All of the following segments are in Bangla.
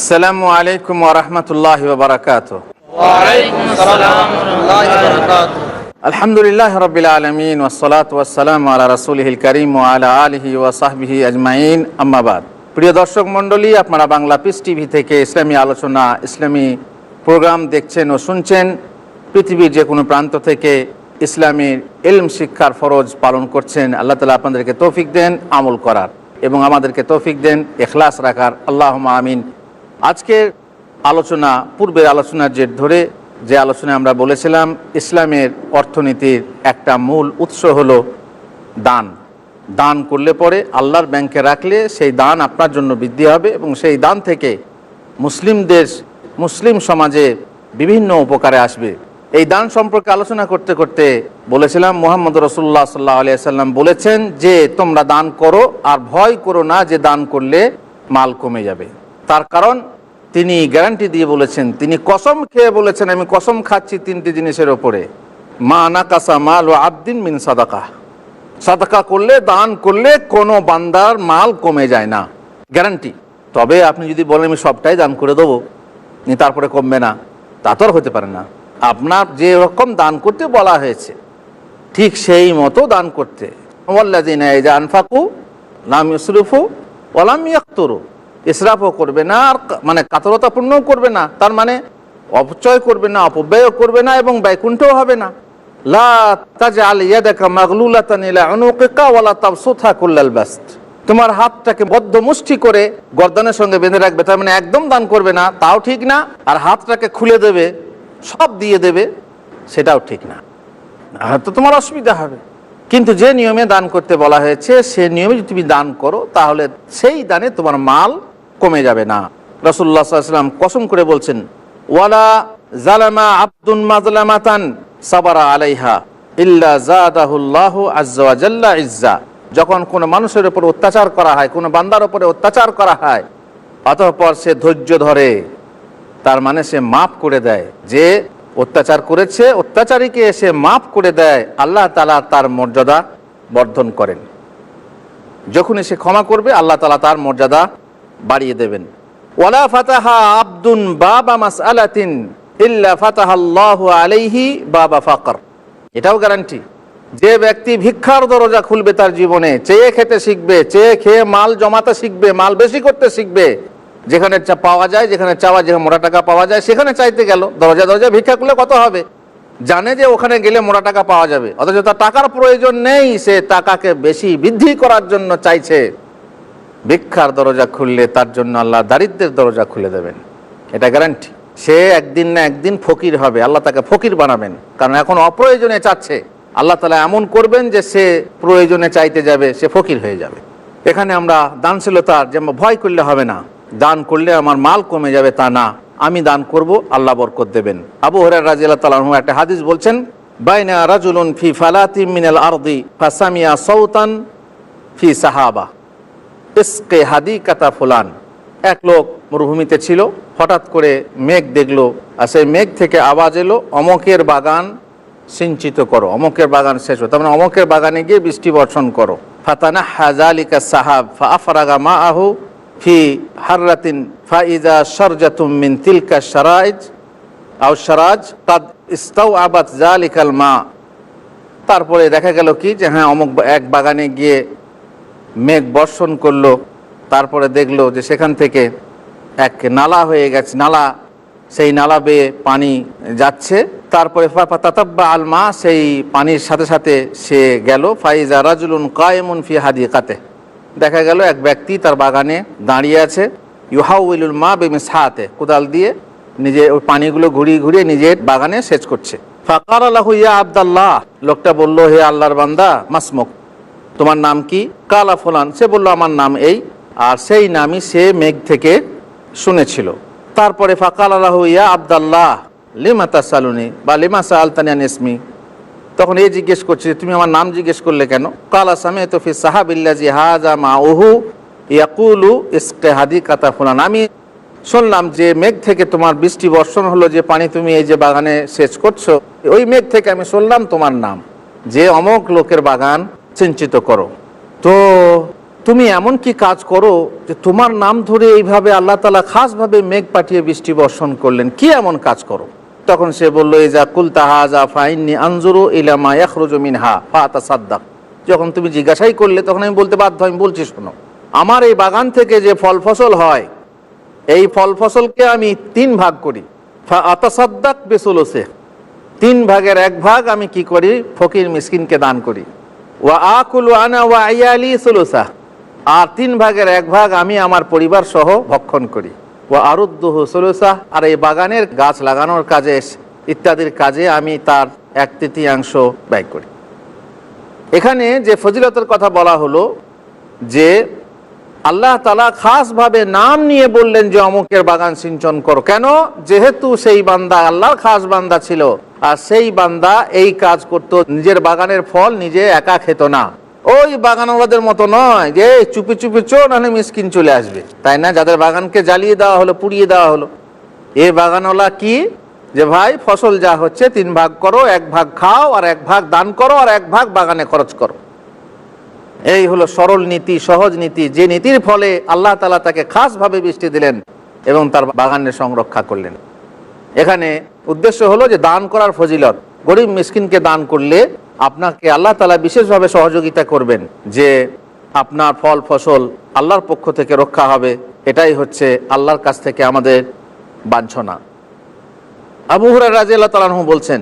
আসসালামু আলাইকুম ওরহমতুল্লাহ বারকাত। আলহামদুলিল্লাহ রবিল আলমিন ওসলাত ওয়াসালাম আলা রসুলহিল করিম ও আলা আলহি ওয়াসাহবিহি আজমাইন। আম্মাবাদ প্রিয় দর্শক মণ্ডলী, আপনারা বাংলা পিস টিভি থেকে ইসলামী আলোচনা, ইসলামী প্রোগ্রাম দেখছেন ও শুনছেন। পৃথিবীর যে কোনো প্রান্ত থেকে ইসলামীর এলম শিক্ষার ফরজ পালন করছেন। আল্লাহ তালা আপনাদেরকে তৌফিক দেন আমল করার এবং আমাদেরকে তৌফিক দেন এখলাস রাখার। আল্লাহ আমিন। আজকের আলোচনা, পূর্বের আলোচনার জের ধরে যে আলোচনায় আমরা বলেছিলাম, ইসলামের অর্থনীতির একটা মূল উৎস হলো দান। দান করলে পরে আল্লাহর ব্যাংকে রাখলে সেই দান আপনার জন্য বৃদ্ধি হবে এবং সেই দান থেকে মুসলিম দেশ মুসলিম সমাজে বিভিন্ন উপকারে আসবে। এই দান সম্পর্কে আলোচনা করতে করতে বলেছিলাম, মোহাম্মদ রসুল্লাহ সাল্লাহ আলিয়াল্লাম বলেছেন যে তোমরা দান করো আর ভয় করো না যে দান করলে মাল কমে যাবে। তার কারণ তিনি গ্যারান্টি দিয়ে বলেছেন, তিনি কসম খেয়ে বলেছেন, আমি কসম খাচ্ছি তিনটি জিনিসের ওপরে। মা নাকাসা মাল ও আবদিন মিন সাদাকা। সাদাকা করলে, দান করলে কোনো বান্দার মাল কমে যায় না। গ্যারান্টি। তবে আপনি যদি বলেন, আমি সবটাই দান করে দেবো তারপরে কমবে না। তা তো আর হতে পারে না। আপনার যে রকম দান করতে বলা হয়েছে, ঠিক সেই মতো দান করতে। আনফাকু লাম ইসরিফু ওয়া লাম ইয়াকতুরু। ইসরাফও করবে না, আর মানে কাতরতাপূর্ণও করবে না, তার মানে অপচয় করবে না, অপব্যয়ও করবে না এবং ব্যয়কুণ্ঠও হবে না। তোমার হাতটাকে বদ্ধ মুষ্টি করে গর্দনের সঙ্গে বেঁধে রাখবে, তার মানে একদম দান করবে না, তাও ঠিক না, আর হাতটাকে খুলে দেবে, সব দিয়ে দেবে, সেটাও ঠিক না। হয়তো তোমার অসুবিধা হবে। কিন্তু যে নিয়মে দান করতে বলা হয়েছে, সে নিয়মে যদি তুমি দান করো, তাহলে সেই দানে তোমার মাল কমে যাবে না। রসুল্লাহ সাল্লাম কসম করে বলছেন, ওয়ালা জালামা আব্দুন মাজলামাতান সাবারা আলাইহা ইজ্জা। যখন কোনো মানুষের উপর অত্যাচার করা হয়, কোনো বান্দার উপরে অত্যাচার করা হয়, অতঃপর সে ধৈর্য ধরে, তার মানে সে মাফ করে দেয়। যে অত্যাচার করেছে, অত্যাচারীকে সে মাফ করে দেয়। আল্লাহ তালা তার মর্যাদা বর্ধন করেন। যখনই সে ক্ষমা করবে, আল্লাহ তালা তার মর্যাদা বাড়িয়ে দেবেন। ওয়ালা ফাতাহা আব্দুন বাবা মাস আলাতিন ইল্লা ফাতাহাল্লাহু আলাইহি বাবা ফাকর। এটাও গ্যারান্টি যে ব্যক্তি ভিক্ষার দরজা খুলবে তার জীবনে, চেয়ে খেতে শিখবে, চেয়ে খেয়ে মাল জমাতে শিখবে, মাল বেশি করতে শিখবে, যেখানে পাওয়া যায়, যেখানে চাওয়া যেখানে মোটা টাকা পাওয়া যায়, সেখানে চাইতে গেল। দরজা দরজা ভিক্ষা করলে কত হবে? জানে যে ওখানে গেলে মোটা টাকা পাওয়া যাবে। অথচ তার টাকার প্রয়োজন নেই, সে টাকাকে বেশি বৃদ্ধি করার জন্য চাইছে। ভিক্ষার দরজা খুললে তার জন্য আল্লাহ দারিদ্রের দরজা খুলে দেবেন। এটা গ্যারান্টি সে একদিন না একদিন ফকির হবে, আল্লাহ তাকে ফকির বানাবেন। কারণ এখন অপ্রয়োজনে চাচ্ছে। আল্লাহ তালা এমন করবেন যে সে প্রয়োজনে চাইতে যাবে, সে ফকির হয়ে যাবে। এখানে আমরা দানশীলতার যেমন ভয় করলে হবে না, দান করলে আমার মাল কমে যাবে তা না। আমি দান করব, আল্লাহ বরকত দেবেন। আবু হরার রাজি আল্লাহ তালাহ একটা হাদিস বলছেন, বাইনা রাজুলুন ফি ফালাতি মিনাল আরদি, ফাসামিয়া সৌতান ফি সাহাবা। ইসকে হাদি কাতা ফুলান। এক লোক মরুভূমিতে ছিল, হঠাৎ করে মেঘ দেখল আর সেই মেঘ থেকে আওয়াজ এলো, অমকের বাগান সিঞ্চিত করো, অমকের বাগান শেষ হতো তার মানে অমকের বাগানে গিয়ে বৃষ্টি বর্ষণ করো। ফাতানা হাজালিকা সাহাব ফা আফরাগা মা আহু ফি হাররাতিন ফাইজা সরজাতুম মিন তিলকা সারাইজ আও সারাজ তাদ ইস্তাউ আবাদ জালিকাল মা। তারপরে দেখা গেল কি যে হ্যাঁ অমুক এক বাগানে গিয়ে মেঘ বর্ষণ করল, তারপরে দেখল যে সেখান থেকে এক নালা হয়ে গেছে, নালা, সেই নালা বেয়ে পানি যাচ্ছে। তারপরে তাতাব্বা আল মা, সেই পানির সাথে সাথে সে গেল। ফাইজা রাজুলুন কায়েমুন ফি হাদি কাতে দেখা গেল এক ব্যক্তি তার বাগানে দাঁড়িয়ে আছে। ইউহাউলুল মা বেমিস হাতে কোদাল দিয়ে নিজে ওই পানিগুলো ঘুরিয়ে ঘুরিয়ে নিজের বাগানে সেচ করছে। ফাকার আল্লাহ ইয়া আবদাল্লাহ, লোকটা বলল, হে আল্লাহর বান্দা, মাসমুক। তোমার নাম কি? কালা ফুলান। সে বলল, আমার নাম এই। আর সেই নামই সে মেঘ থেকে শুনেছিল। তারপরে ফাকাল আল্লাহ ইয়া আবদাল্লাহ, লিমা তাসালুনি বা লিমা সালতানিয়ান ইসমি? তখন এই জিজ্ঞেস করছে তুমি আমার নাম জিজ্ঞেস করলে কেন? কালা সামে তো ফি সাহাবিল্লাজি হাজা মা ওহু ইয়াকুলু ইসকে হাদি কাতা ফুলান। আমি শুনলাম যে মেঘ থেকে তোমার বৃষ্টি বর্ষণ হলো, যে পানি তুমি এই যে বাগানে সেচ করছ, ওই মেঘ থেকে আমি শুনলাম তোমার নাম। যে অমক লোকের বাগান সিঞ্চিত করো। তো তুমি এমন কি কাজ করো যে তোমার নাম ধরে এইভাবে আল্লাহ তালা খাসভাবে মেঘ পাঠিয়ে বৃষ্টি বর্ষণ করলেন? কি এমন কাজ করো? তখন সে বলল, এই যা কুল তাহাজা ফাইননি আনজুরু ইলামা ইয়াখরুজু মিনহা ফাতা সাদ্দাক যখন তুমি জিজ্ঞাসাই করলে তখন আমি বলতে বাধ্য, আমি বলছি, শোনো, আমার এই বাগান থেকে যে ফল ফসল হয়, এই ফল ফসলকে আমি তিন ভাগ করি। আতাসাদ্দাক বেসুলোসে তিন ভাগের এক ভাগ আমি কি করি? ফকির মিসকিনকে দান করি। ওয়া আনা ওয়া আর তিন ভাগের এক ভাগ আমি আমার পরিবার সহ ভক্ষণ করি। ওয়া আরুদ্দুহ সুলুসা, আর এই বাগানের গাছ লাগানোর কাজে ইত্যাদির কাজে আমি তার এক তৃতীয়াংশ ব্যয় করি। এখানে যে ফজিলতের কথা বলা হলো যে আল্লাহ তালা খাসভাবে নাম নিয়ে বললেন যে, অমুকের বাগান সিঞ্চন করো। কেন? যেহেতু সেই বান্দা আল্লাহর খাস বান্দা ছিল, আর সেই বান্দা এই কাজ করত, নিজের বাগানের ফল নিজে একা খেত না। ওই বাগানওয়ালাদের মতো নয় যে চুপি চুপি চো, নাহলে মিসকিন চলে আসবে। তাই না? যাদের বাগানকে জ্বালিয়ে দেওয়া হলো, পুড়িয়ে দেওয়া হলো। এ বাগানওয়ালা কি? যে, ভাই, ফসল যা হচ্ছে তিন ভাগ করো, এক ভাগ খাও, আর এক ভাগ দান করো, আর এক ভাগ বাগানে খরচ করো। এই হলো সরল নীতি, সহজ নীতি। যে নীতির ফলে আল্লাহ তালা তাকে খাসভাবে বৃষ্টি দিলেন এবং তার বাগানের সংরক্ষা করলেন। এখানে উদ্দেশ্য হলো যে দান করার ফজিলত। গরিব মিসকিনকে দান করলে আপনাকে আল্লাহ তালা বিশেষভাবে সহযোগিতা করবেন যে আপনার ফল, ফসল আল্লাহর পক্ষ থেকে রক্ষা হবে। এটাই হচ্ছে আল্লাহর কাছ থেকে আমাদের বাঞ্ছনা। আবু হুরার রাজি আল্লাহ তালাহু বলছেন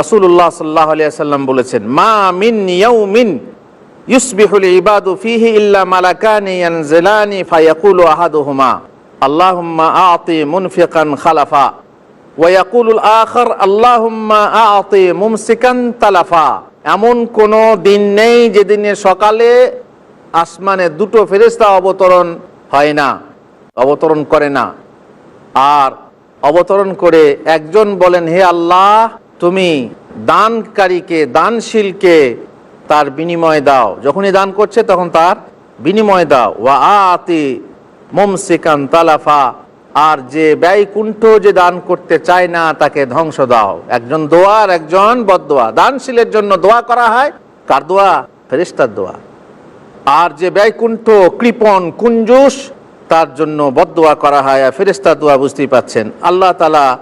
রাসুল্লাহ সাল্লাহ আলিয়াল্লাম বলেছেন, মা মিন মিন ইউসবিহুল ইবাদু ফিহি ইল্লা মালাকানি ইয়ানজিলানি ফায়াকুলু আহাদুহুমা। আল্লাহুম্মা আতি মুনফিকান খালাফা। ওয়াকুলুল আখর, আল্লাহুম্মা আতি মুমসিকান তালাফা। এমন কোন দিন নেই যেদিনে সকালে আসমানে দুটো ফেরেশতা অবতরণ হয় না, অবতরণ করে না। আর অবতরণ করে একজন বলেন, হে আল্লাহ, তুমি দানকারীকে, দানশীলকে তার বিনিময় দাও। যখনই দান করছে, তখন তার বিনিময় দাও। ওয়া আতি মুমসিকান তালাফা। আর যে ব্যয়কুণ্ঠ যে দান করতে চায় না, তাকে ধ্বংস দাও। একজন দোয়া আর একজন বদোয়া দানশীলের জন্য দোয়া করা হয়। কার দোয়া? ফেরিস্তার দোয়া। আর যে ব্যয়কুণ্ঠ, কৃপণ, কুঞ্জুস, তার জন্য বদোয়া করা হয়। আর ফেরেস্তা দোয়া বুঝতেই পাচ্ছেন। আল্লাহ তালা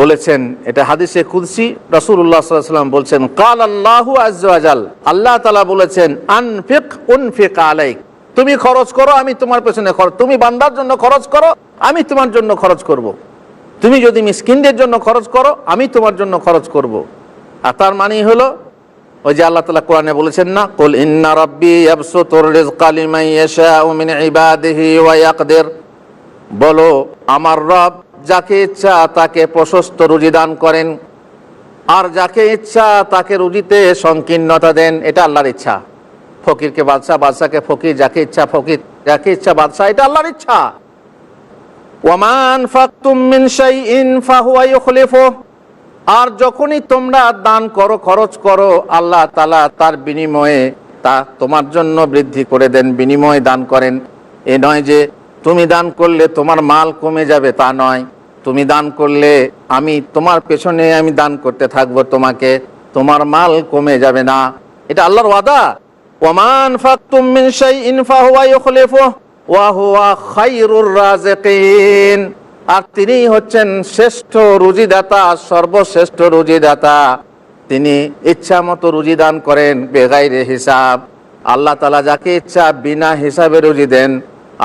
বলেছেন, এটা হাদিসে কুদসি রসুল্লাহ সাল্লাম বলছেন কাল আল্লাহু আজাল আল্লাহ তালা বলেছেন, আনফিক উনফিক আলাইক তুমি খরচ করো, আমি তোমার পেছনে খরচ, তুমি বান্দার জন্য খরচ করো, আমি তোমার জন্য খরচ করব। তুমি যদি মিসকিনদের জন্য খরচ করো, আমি তোমার জন্য খরচ করব। আর তার মানেই হলো, ওই যে আল্লাহ তালা কোরআনে বলেছেন না, কুল ইন্না রাব্বি বলো, আমার রব যাকে ইচ্ছা তাকে প্রশস্ত রুজি দান করেন। আর যাকে ইচ্ছা তাকে রুজিতে সংকীর্ণতা দেন, এটা আল্লাহর ইচ্ছা। ফকিরকে বাদশাহ বাদশাকে ফকির, যাকে ইচ্ছা ফকির, যাকে ইচ্ছা বাদশাহ, এটা আল্লাহর ইচ্ছা। মিন ইউখলিফুহ আর যখনই তোমরা দান করো, খরচ করো, আল্লাহ তালা তার বিনিময়ে তা তোমার জন্য বৃদ্ধি করে দেন, বিনিময়ে দান করেন। এ নয় যে, তুমি দান করলে তোমার মাল কমে যাবে, তা নয়। তুমি দান করলে আমি তোমার পেছনে আমি দান করতে থাকব তোমাকে। তোমার মাল কমে যাবে না। এটা আল্লাহর ওয়াদা। ওমান ফাকতুম মিন শাইইন ফাহুয়া ইউখলিফুহ ওয়া হুয়া খায়রুর রাজিকিন আর তিনি হচ্ছেন শ্রেষ্ঠ রুজিদাতা, সর্বশ্রেষ্ঠ রুজিদাতা। তিনি ইচ্ছা মতো রুজি দান করেন বেগাইরে হিসাব। আল্লাহ তালা যাকে ইচ্ছা বিনা হিসাবে রুজি দেন।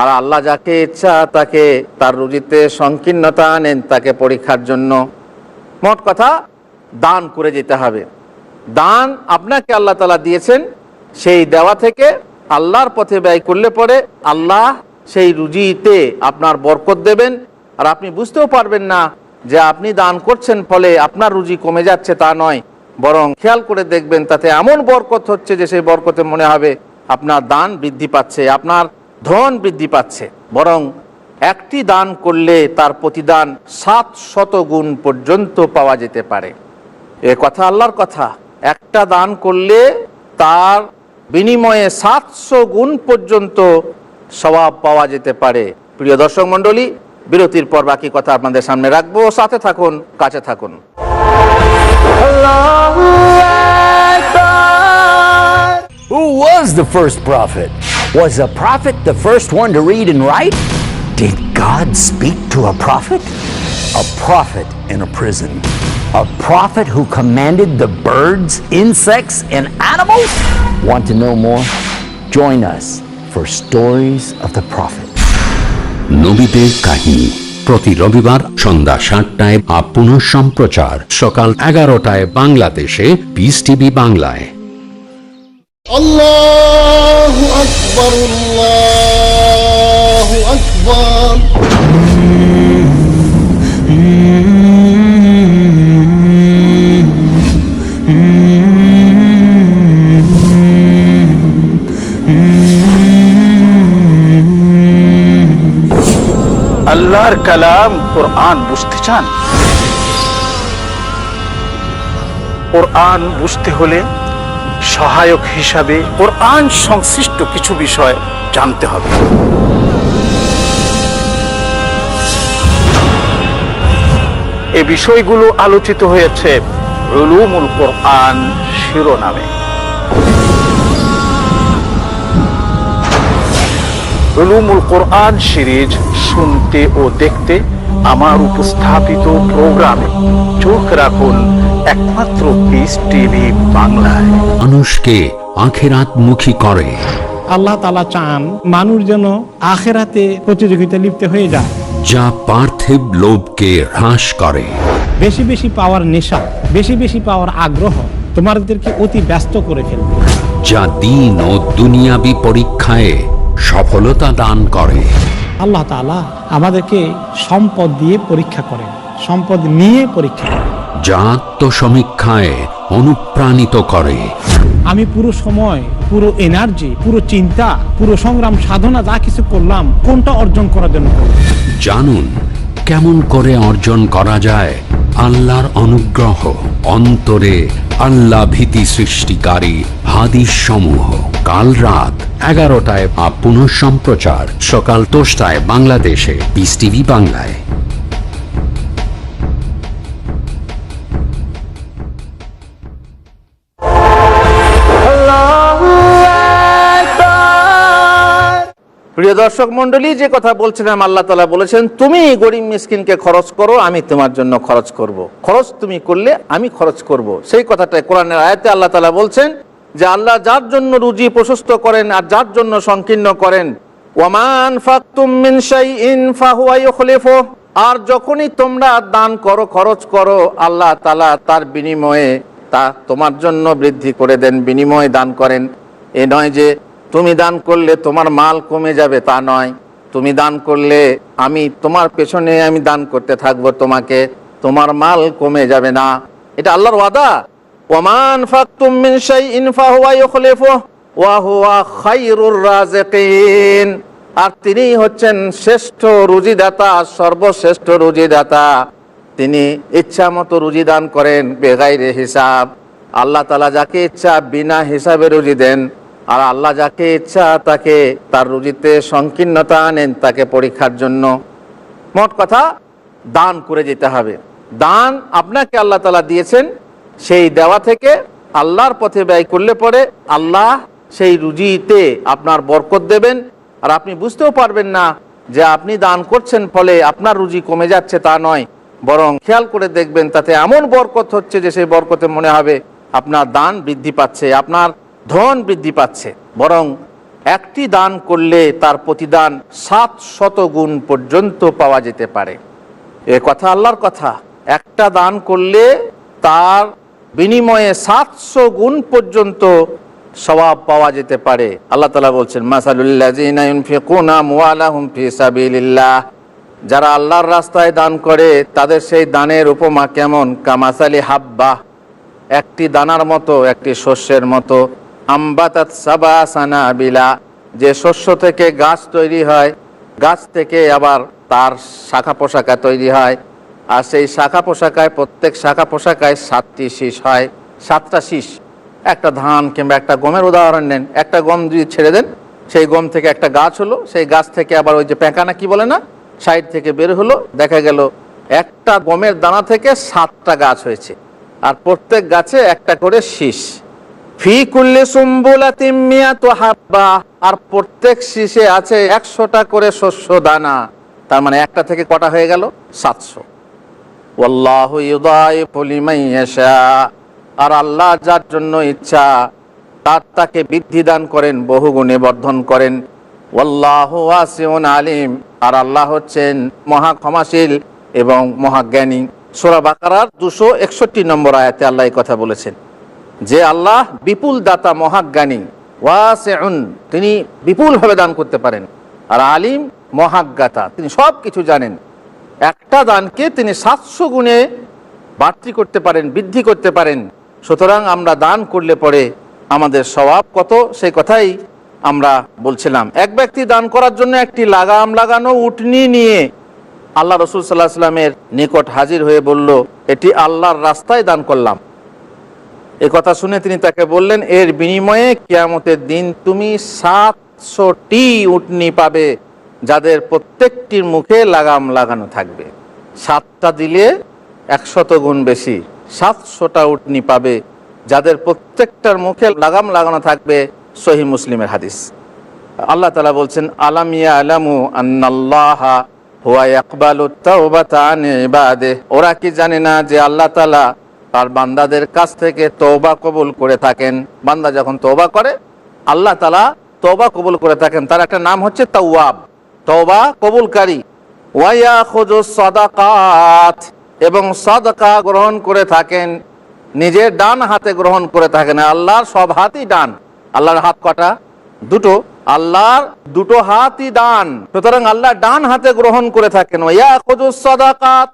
আর আল্লাহ যাকে ইচ্ছা তাকে তার রুজিতে সংকীর্ণতা আনেন, তাকে পরীক্ষার জন্য। মোট কথা, দান করে যেতে হবে। দান আপনাকে আল্লাহ তালা দিয়েছেন, সেই দেওয়া থেকে আল্লাহর পথে ব্যয় করলে পরে আল্লাহ সেই রুজিতে আপনার বরকত দেবেন। আর আপনি বুঝতেও পারবেন না যে আপনি দান করছেন ফলে আপনার রুজি কমে যাচ্ছে তা নয়। বরং খেয়াল করে দেখবেন, তাতে এমন বরকত হচ্ছে যে সেই বরকতে মনে হবে আপনার দান বৃদ্ধি পাচ্ছে, আপনার ধন বৃদ্ধি পাচ্ছে বরং একটি দান করলে তার প্রতিদান সাত শত গুণ পর্যন্ত পাওয়া যেতে পারে। এ কথা আল্লাহর কথা। একটা দান করলে তার বিনিময়ে সাতশো গুণ পর্যন্ত স্বভাব পাওয়া যেতে পারে। প্রিয় দর্শক মণ্ডলী বিরতির পর বাকি কথা আপনাদের সামনে রাখব। সাথে থাকুন কাছে থাকুন. Who was the first prophet? Was a prophet the first one to read and write? Did God speak to a prophet? A prophet in a prison. A prophet who commanded the birds, insects, and animals? Want to know more? Join us for Stories of the Prophet. নবীদের কাহিনী প্রতি রবিবার সন্ধ্যা সাতটায় আপন সম্প্রচার সকাল এগারোটায় বাংলাদেশে পিস টিভি বাংলায় الله أكبر الله أكبر আল্লাহর কালাম কোরআন বুঝতে চান কোরআন বুঝতে হলে সহায়ক হিসাবে ওর কোরআন সংশ্লিষ্ট কিছু বিষয় জানতে হবে। এ বিষয়গুলো আলোচিত হয়েছে রুলুমুল কোরআন শিরোনামে। রুলুমুল কোরআন সিরিজ শুনতে ও দেখতে আমার উপস্থাপিত প্রোগ্রামে চোখ রাখুন একমাত্র পিস টিভি বাংলায়। মানুষকে আখেরাতমুখী করে। আল্লাহ তালা চান মানুষ যেন আখেরাতে প্রতিযোগিতা লিপ্ত হয়ে যায়। যা পার্থিব লোভকে হ্রাস করে। বেশি বেশি পাওয়ার নেশা বেশি বেশি পাওয়ার আগ্রহ তোমাদেরকে অতি ব্যস্ত করে ফেলবে। যা দিন ও দুনিয়াবি পরীক্ষায় সফলতা দান করে। আল্লাহ তালা আমাদেরকে সম্পদ দিয়ে পরীক্ষা করেন সম্পদ নিয়ে পরীক্ষা করেন। যা আত্মসমীক্ষায় অনুপ্রাণিত করে। আমি পুরো সময় পুরো এনার্জি পুরো চিন্তা পুরো সংগ্রাম সাধনা যা কিছু করলাম কোনটা অর্জন করার জন্য জানুন কেমন করে অর্জন করা যায় আল্লাহর অনুগ্রহ অন্তরে আল্লাহ ভীতি সৃষ্টিকারী হাদিস সমূহ কাল রাত এগারোটায় পুনঃ সম্প্রচার সকাল দশটায় বাংলাদেশে। বিস টিভি বাংলায়। প্রিয় দর্শক মন্ডলী যে কথা বলছিলাম, আল্লাহ তালা বলেছেন, তুমি গরিব মিসকিনকে খরচ করো, আমি তোমার জন্য খরচ করব। খরচ তুমি করলে আমি খরচ করব। সেই কথাটাই কোরআনের আয়াতে আল্লাহ তালা বলছেন যে, আল্লাহ যার জন্য রুজি প্রশস্ত করেন আর যার জন্য সংকীর্ণ করেন ওয়ামান মিন আর যখনই তোমরা দান করো, খরচ করো, আল্লাহ তালা তার বিনিময়ে তা তোমার জন্য বৃদ্ধি করে দেন, বিনিময়ে দান করেন এ নয় যে তুমি দান করলে তোমার মাল কমে যাবে, তা নয়। তুমি দান করলে আমি তোমার পেছনে আমি দান করতে থাকব তোমাকে, তোমার মাল কমে যাবে না। এটা আল্লাহর ওয়াদা। ওমান মিন হুয়া খায়রুর রাজিকিন আর তিনি হচ্ছেন শ্রেষ্ঠ রুজিদাতা, সর্বশ্রেষ্ঠ রুজিদাতা। তিনি ইচ্ছা মতো রুজি দান করেন বেগাইরে হিসাব। আল্লাহ তালা যাকে ইচ্ছা বিনা হিসাবে রুজি দেন। আর আল্লাহ যাকে ইচ্ছা তাকে তার রুজিতে সংকীর্ণতা আনেন, তাকে পরীক্ষার জন্য। মোট কথা, দান করে যেতে হবে। দান আপনাকে আল্লাহ তালা দিয়েছেন, সেই দেওয়া থেকে আল্লাহর পথে ব্যয় করলে পরে আল্লাহ সেই রুজিতে আপনার বরকত দেবেন। আর আপনি বুঝতেও পারবেন না যে আপনি দান করছেন ফলে আপনার রুজি কমে যাচ্ছে তা নয়। বরং খেয়াল করে দেখবেন তাতে এমন বরকত হচ্ছে যে সেই বরকতে মনে হবে আপনার দান বৃদ্ধি পাচ্ছে, আপনার ধন বৃদ্ধি পাচ্ছে, বরং একটি দান করলে তার প্রতিদান সাত শত গুণ পর্যন্ত পাওয়া যেতে পারে। এ কথা আল্লাহর কথা। একটা দান করলে তার বিনিময়ে সাতশো গুণ পর্যন্ত স্বভাব পাওয়া যেতে পারে। আল্লাহ তালা বলছেন মাসালুল্লাহ যারা আল্লাহর রাস্তায় দান করে, তাদের সেই দানের উপমা কেমন? কামাসালি হাব্বা একটি দানার মতো, একটি শস্যের মতো। আম্বাতাত সাবা বিলা। যে শস্য থেকে গাছ তৈরি হয়, গাছ থেকে আবার তার শাখা পোশাকা তৈরি হয়। আর সেই শাখা পোশাকায়, প্রত্যেক শাখা পোশাকায় সাতটি শীষ হয়, সাতটা শীষ। একটা ধান কিংবা একটা গমের উদাহরণ নেন। একটা গম যদি ছেড়ে দেন, সেই গম থেকে একটা গাছ হলো, সেই গাছ থেকে আবার ওই যে পেঁকানা কি বলে না, সাইড থেকে বের হলো, দেখা গেল একটা গমের দানা থেকে সাতটা গাছ হয়েছে। আর প্রত্যেক গাছে একটা করে শীষ। ফি কুল্লি সুম্বুলাতিম মিয়াতু আর প্রত্যেক শীষে আছে একশোটা করে শস্য দানা। তার মানে একটা থেকে কটা হয়ে গেল? সাতশো। ওয়াল্লাহু ইউদাইফু লিমান আর আল্লাহ যার জন্য ইচ্ছা, তার তাকে বৃদ্ধি দান করেন, বহুগুণে বর্ধন করেন। ওয়াল্লাহু ওয়াসিউন আলিম। আর আল্লাহ হচ্ছেন মহা ক্ষমাশীল এবং মহাজ্ঞানী। সোরা বাকারার দুশো একষট্টি নম্বর আয়াতে আল্লাহ কথা বলেছেন। যে আল্লাহ বিপুল দাতা মহাজ্ঞানী, ওয়াসিউন, তিনি বিপুলভাবে দান করতে পারেন। আর আলিম, মহাজ্ঞাতা, তিনি সব কিছু জানেন। একটা দানকে তিনি সাতশো গুণে বাড়তি করতে পারেন, বৃদ্ধি করতে পারেন। সুতরাং আমরা দান করলে পরে আমাদের স্বভাব কত সেই কথাই আমরা বলছিলাম। এক ব্যক্তি দান করার জন্য একটি লাগাম লাগানো উটনি নিয়ে আল্লাহ রসুল সাল্লাহ সাল্লামের নিকট হাজির হয়ে বলল, এটি আল্লাহর রাস্তায় দান করলাম। এ কথা শুনে তিনি তাকে বললেন, এর বিনিময়ে কিয়ামতের দিন তুমি সাতশোটি উটনি পাবে, যাদের প্রত্যেকটির মুখে লাগাম লাগানো থাকবে। সাতটা দিলে একশত গুণ বেশি, সাতশোটা উটনি পাবে, যাদের প্রত্যেকটার মুখে লাগাম লাগানো থাকবে। সহি মুসলিমের হাদিস। আল্লাহ তালা বলছেন আলামিয়া আলামু আন্নাল্লাহা হুয়া ইবাদে। ওরা কি জানে না যে আল্লাহ তালা তার বান্দাদের কাছ থেকে তওবা কবুল করে থাকেন। বান্দা যখন তওবা করে, আল্লাহ তালা তওবা কবুল করে থাকেন। তার একটা নাম হচ্ছে তাওয়াব। তওবা কবুলকারী। ওয়াইয়া খুজু সাদাকাত। এবং সাদকা গ্রহণ করে থাকেন। নিজের ডান হাতে গ্রহণ করে থাকেন। আল্লাহর সব হাতই ডান। আল্লাহর হাত কটা? দুটো। আল্লাহর দুটো হাতই ডান। সুতরাং আল্লাহ ডান হাতে গ্রহণ করে থাকেন। ওয়া খুজু সাদাকাত।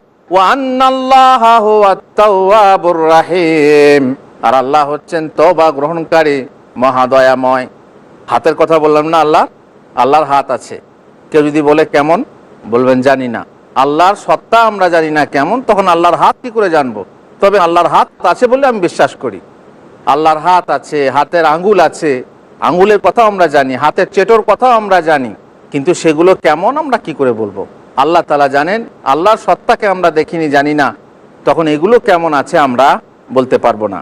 রাহিম। আর আল্লাহ হচ্ছেন তওবা গ্রহণকারী, মহাদয়াময়। হাতের কথা বললাম না আল্লাহ আল্লাহর হাত আছে। কেউ যদি বলে কেমন, বলবেন জানি না। আল্লাহর সত্তা আমরা জানি না কেমন, তখন আল্লাহর হাত কি করে জানব? তবে আল্লাহর হাত আছে বলে আমি বিশ্বাস করি। আল্লাহর হাত আছে, হাতের আঙ্গুল আছে। আঙ্গুলের কথাও আমরা জানি, হাতের চেটোর কথাও আমরা জানি। কিন্তু সেগুলো কেমন আমরা কি করে বলব? আল্লাহ তালা জানেন, আল্লাহর সত্তাকে আমরা দেখিনি, জানি না। তখন এগুলো কেমন আছে আমরা বলতে পারব না।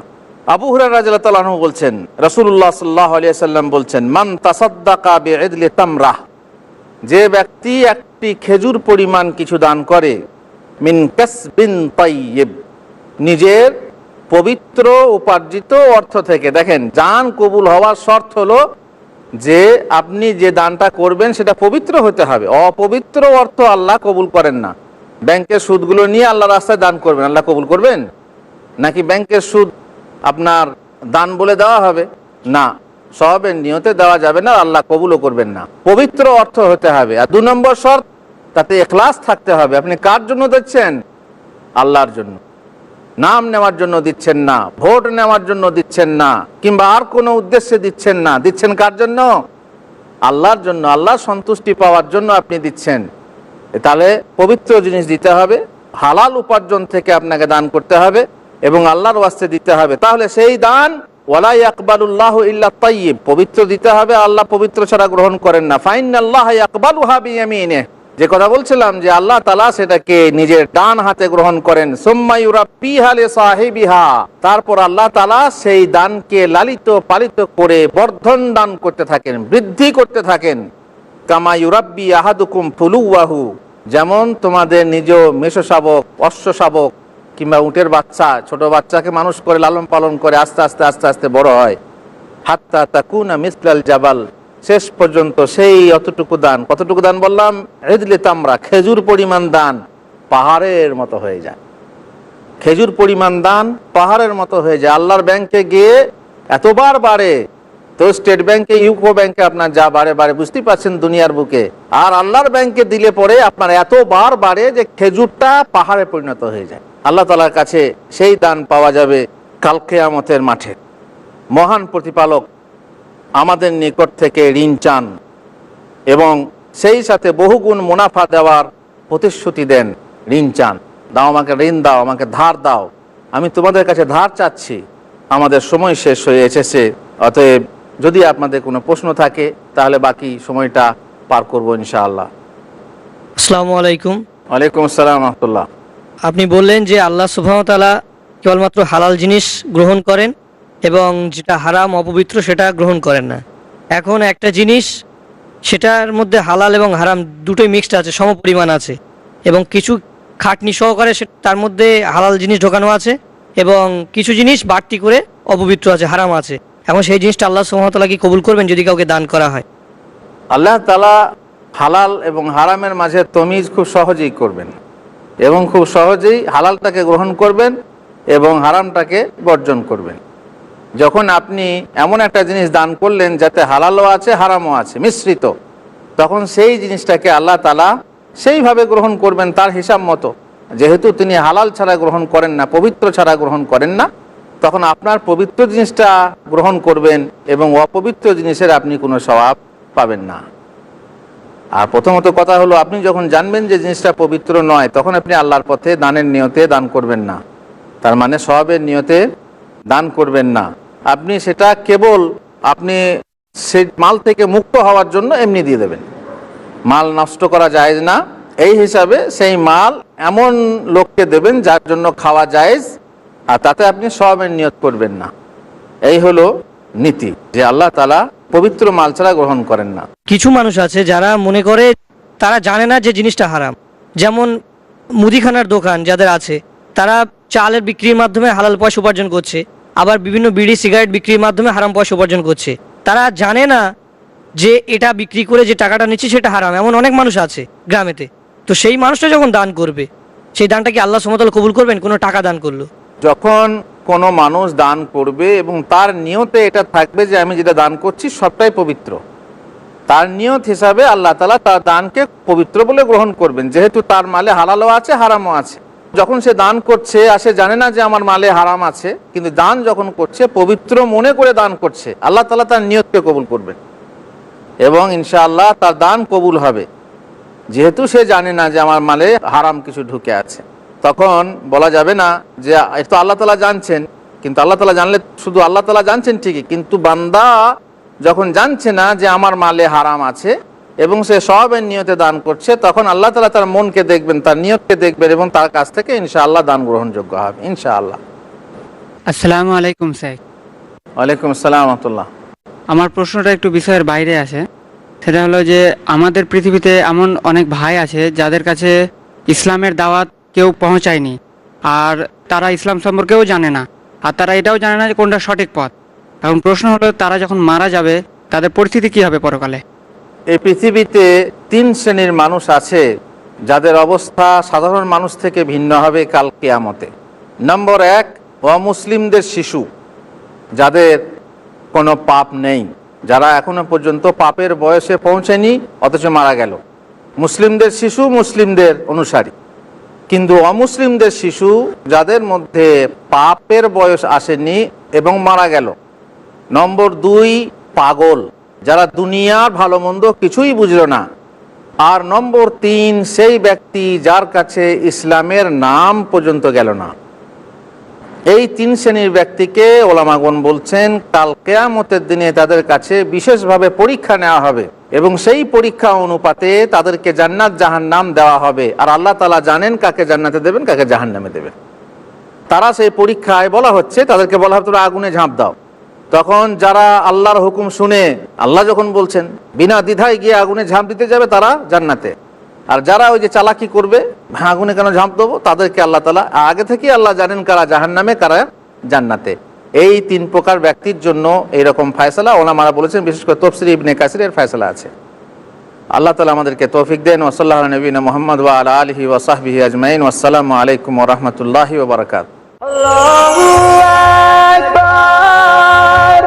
আবু হুরার রাজিয়াল্লাহু তাআলা বলছেন, রাসূলুল্লাহ সাল্লাল্লাহু আলাইহি সাল্লাম বলছেন, মান তাসাদ্দাকা তামরাহ যে ব্যক্তি একটি খেজুর পরিমাণ কিছু দান করে, মিন তাইয়িব নিজের পবিত্র উপার্জিত অর্থ থেকে। দেখেন দান কবুল হওয়ার শর্ত হলো যে আপনি যে দানটা করবেন সেটা পবিত্র হতে হবে। অপবিত্র অর্থ আল্লাহ কবুল করেন না। ব্যাংকের সুদগুলো নিয়ে আল্লাহ রাস্তায় দান করবেন। আল্লাহ কবুল করবেন? নাকি ব্যাংকের সুদ আপনার দান বলে দেওয়া হবে? না, সবের নিয়তে দেওয়া যাবে না, আল্লাহ কবুলও করবেন না। পবিত্র অর্থ হতে হবে। আর দু নম্বর শর্ত, তাতে এখলাস থাকতে হবে। আপনি কার জন্য দিচ্ছেন আল্লাহর জন্য। নাম নেওয়ার জন্য দিচ্ছেন না, ভোট নেওয়ার জন্য দিচ্ছেন না, কিংবা আর কোনো উদ্দেশ্যে দিচ্ছেন না। দিচ্ছেন কার জন্য? আল্লাহর জন্য, আল্লাহর সন্তুষ্টি পাওয়ার জন্য আপনি দিচ্ছেন। তাহলে পবিত্র জিনিস দিতে হবে, হালাল উপার্জন থেকে আপনাকে দান করতে হবে এবং আল্লাহর ওয়াস্তে দিতে হবে। তাহলে সেই দান ওয়ালাই আকবালুল্লাহ ইল্লা তাইয়িব। পবিত্র দিতে হবে, আল্লাহ পবিত্র ছাড়া গ্রহণ করেন না। ফাইন আল্লাহ আকবালু ইয়ামিনে যে কথা বলছিলাম যে আল্লাহ তালা সেটাকে নিজের ডান হাতে গ্রহণ করেন তারপর আল্লাহ তালা সেই দানকে লালিত পালিত করে বর্ধন দান করতে থাকেন, বৃদ্ধি করতে থাকেন। কামা ইউরাব্বি আহাদুকুম ফুলুয়াহু যেমন তোমাদের নিজ মেষ শাবক, অশ্ব শাবক কিংবা উটের বাচ্চা, ছোট বাচ্চাকে মানুষ করে লালন পালন করে আস্তে আস্তে আস্তে আস্তে বড় হয়। হাত্তা তাকুনা মিসলাল জাবাল। শেষ পর্যন্ত সেই অতটুকু দান। কতটুকু দান বললাম? এদলে তামরা, খেজুর পরিমাণ দান পাহাড়ের মতো হয়ে যায়। খেজুর পরিমাণ দান পাহাড়ের মতো হয়ে যায়। আল্লাহর ব্যাংকে গিয়ে এতবার বাড়ে, তো স্টেট ব্যাংকে, ইউকো ব্যাংকে আপনার যা বাড়ে বাড়ে, বুঝতেই পারছেন দুনিয়ার বুকে। আর আল্লাহর ব্যাংকে দিলে পরে আপনার এতবার বাড়ে যে খেজুরটা পাহাড়ে পরিণত হয়ে যায়। আল্লাহ তালার কাছে সেই দান পাওয়া যাবে কালকে আমতের মাঠে। মহান প্রতিপালক আমাদের নিকট থেকে ঋণ চান এবং সেই সাথে বহুগুণ মুনাফা দেওয়ার প্রতিশ্রুতি দেন ঋণ চান। দাও আমাকে ঋণ দাও আমাকে ধার দাও। আমি তোমাদের কাছে ধার চাচ্ছি। আমাদের সময় শেষ হয়ে এসেছে। অতএব যদি আপনাদের কোনো প্রশ্ন থাকে তাহলে বাকি সময়টা পার করব ইনশাআল্লাহ। আসসালামু আলাইকুম। ওয়ালাইকুম আসসালাম রহমতুল্লাহ। আপনি বললেন যে আল্লাহ সুবাহতালা কেবলমাত্র হালাল জিনিস গ্রহণ করেন। এবং যেটা হারাম, অপবিত্র, সেটা গ্রহণ করেন না। এখন একটা জিনিস, সেটার মধ্যে হালাল এবং হারাম দুটোই মিক্সড আছে, সমপরিমাণ আছে। এবং কিছু খাটনি সহকারে তার মধ্যে হালাল জিনিস ঢোকানো আছে এবং কিছু জিনিস বাড়তি করে অপবিত্র আছে, হারাম আছে। এখন সেই জিনিসটা আল্লাহ সুবাহতালা কি কবুল করবেন যদি কাউকে দান করা হয়? আল্লাহ তালা হালাল এবং হারামের মাঝে তমিজ খুব সহজেই করবেন এবং খুব সহজেই হালালটাকে গ্রহণ করবেন এবং হারামটাকে বর্জন করবেন। যখন আপনি এমন একটা জিনিস দান করলেন যাতে হালালও আছে, হারামও আছে, মিশ্রিত, তখন সেই জিনিসটাকে আল্লাহ তালা সেইভাবে গ্রহণ করবেন তার হিসাব মতো। যেহেতু তিনি হালাল ছাড়া গ্রহণ করেন না, পবিত্র ছাড়া গ্রহণ করেন না, তখন আপনার পবিত্র জিনিসটা গ্রহণ করবেন এবং অপবিত্র জিনিসের আপনি কোনো স্বভাব পাবেন না। আর প্রথমত কথা হলো, আপনি যখন জানবেন যে জিনিসটা পবিত্র নয়, তখন আপনি আল্লাহর পথে দানের নিয়তে দান করবেন না। তার মানে স্বভাবের নিয়তে দান করবেন না। আপনি সেটা কেবল আপনি সেই মাল থেকে মুক্ত হওয়ার জন্য এমনি দিয়ে দেবেন। মাল নষ্ট করা যায় না। এই হিসাবে সেই মাল এমন লোককে দেবেন যার জন্য খাওয়া জায়েজ, আর তাতে আপনি সবের নিয়ত করবেন না। এই হলো নীতি যে আল্লাহ তালা পবিত্র মাল ছাড়া গ্রহণ করেন না। কিছু মানুষ আছে যারা মনে করে তারা জানে না যে জিনিসটা হারাম। যেমন মুদিখানার দোকান যাদের আছে, তারা চালের বিক্রির মাধ্যমে হালাল পয়সা উপার্জন করছে। আবার বিভিন্ন বিড়ি, সিগারেট বিক্রির মাধ্যমে হারাম পয়সা উপার্জন করছে। তারা জানে না যে এটা বিক্রি করে যে টাকাটা নিচ্ছে সেটা হারাম, এমন অনেক মানুষ আছে গ্রামেতে। তো সেই মানুষটা যখন দান করবে, সেই দানটা কি আল্লাহ সমতল কবুল করবেন? কোনো টাকা দান করল? যখন কোনো মানুষ দান করবে এবং তার নিয়তে এটা থাকবে যে আমি যেটা দান করছি সবটাই পবিত্র, তার নিয়ত হিসাবে আল্লাহ তালা তার দানকে পবিত্র বলে গ্রহণ করবেন, যেহেতু তার মালে হালালও আছে, হারামও আছে। যখন সে দান করছে আর সে জানে না যে আমার মালে হারাম আছে, কিন্তু দান যখন করছে, পবিত্র মনে করে দান করছে, আল্লাহ তালা তার নিয়তকে কবুল করবেন এবং ইনশাআল্লাহ তার দান কবুল হবে। যেহেতু সে জানে না যে আমার মালে হারাম কিছু ঢুকে আছে। তখন বলা যাবে না যে তো আল্লাহ তালা জানছেন, কিন্তু আল্লাহ তালা জানলে শুধু আল্লাহ তালা জানছেন ঠিকই, কিন্তু বান্দা যখন জানছে না যে আমার মালে হারাম আছে এবং সে সবের নিয়তে দান করছে তখন আল্লাহ তালা তার মনকে দেখবেন তার নিয়তকে দেখবেন এবং তার কাছ থেকে ইনশাআল্লাহ দান গ্রহণযোগ্য হবে ইনশাআল্লাহ। আসসালামু আলাইকুম স্যার। ওয়ালাইকুম আসসালাম রহমতুল্লাহ। আমার প্রশ্নটা একটু বিষয়ের বাইরে আছে। সেটা হলো যে আমাদের পৃথিবীতে এমন অনেক ভাই আছে যাদের কাছে ইসলামের দাওয়াত কেউ পৌঁছায়নি আর তারা ইসলাম সম্পর্কেও জানে না আর তারা এটাও জানে না যে কোনটা সঠিক পথ। এখন প্রশ্ন হলো তারা যখন মারা যাবে তাদের পরিস্থিতি কি হবে পরকালে? এই পৃথিবীতে তিন শ্রেণির মানুষ আছে, যাদের অবস্থা সাধারণ মানুষ থেকে ভিন্ন হবে কাল কেয়ামতে। নম্বর এক, অমুসলিমদের শিশু, যাদের কোনো পাপ নেই, যারা এখনও পর্যন্ত পাপের বয়সে পৌঁছেনি, অথচ মারা গেল। মুসলিমদের শিশু মুসলিমদের অনুসারী। কিন্তু অমুসলিমদের শিশু, যাদের মধ্যে পাপের বয়স আসেনি এবং মারা গেল। নম্বর দুই, পাগল। যারা দুনিয়ার ভালো মন্দ কিছুই বুঝল না। আর নম্বর তিন, সেই ব্যক্তি যার কাছে ইসলামের নাম পর্যন্ত গেল না। এই তিন শ্রেণির ব্যক্তিকে ওলামাগন বলছেন, কাল কেয়ামতের দিনে তাদের কাছে বিশেষভাবে পরীক্ষা নেওয়া হবে এবং সেই পরীক্ষা অনুপাতে তাদেরকে জান্নাত জাহান্নাম দেওয়া হবে। আর আল্লাহ তালা জানেন কাকে জান্নাতে দেবেন, কাকে জাহান্নামে দেবেন। তারা সেই পরীক্ষায় বলা হচ্ছে, তাদেরকে বলা হবে তোরা আগুনে ঝাঁপ দাও। তখন যারা আল্লাহর হুকুম শুনে, আল্লাহ যখন বলছেন, বিনা দ্বিধায় গিয়ে আগুনে ঝাঁপ দিতে যাবে তারা জান্নাতে। আর যারা ওই যে চালাকি করবে হ্যাঁ আগুনে কেন ঝাঁপ দেবো? তাদেরকে আল্লাহ তালা আগে থেকে আল্লাহ জানেন কারা জাহান্নামে, কারা জান্নাতে। এই তিন প্রকার ব্যক্তির জন্য এইরকম ফায়সালা ওনামারা বলেছেন, বিশেষ করে তফসির ইবনে কাসিরের ফায়সালা আছে। আল্লাহ তালা আমাদেরকে তৌফিক দেন ওসল্লাহ নবীন মোহাম্মদ ওয়া আলা আলহি ওসাহবিহি আজমাইন। আসসালামু আলাইকুম ওরহমতুল্লাহি ওবরাকাত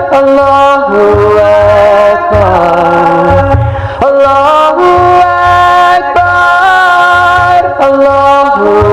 Allahu Akbar Allahu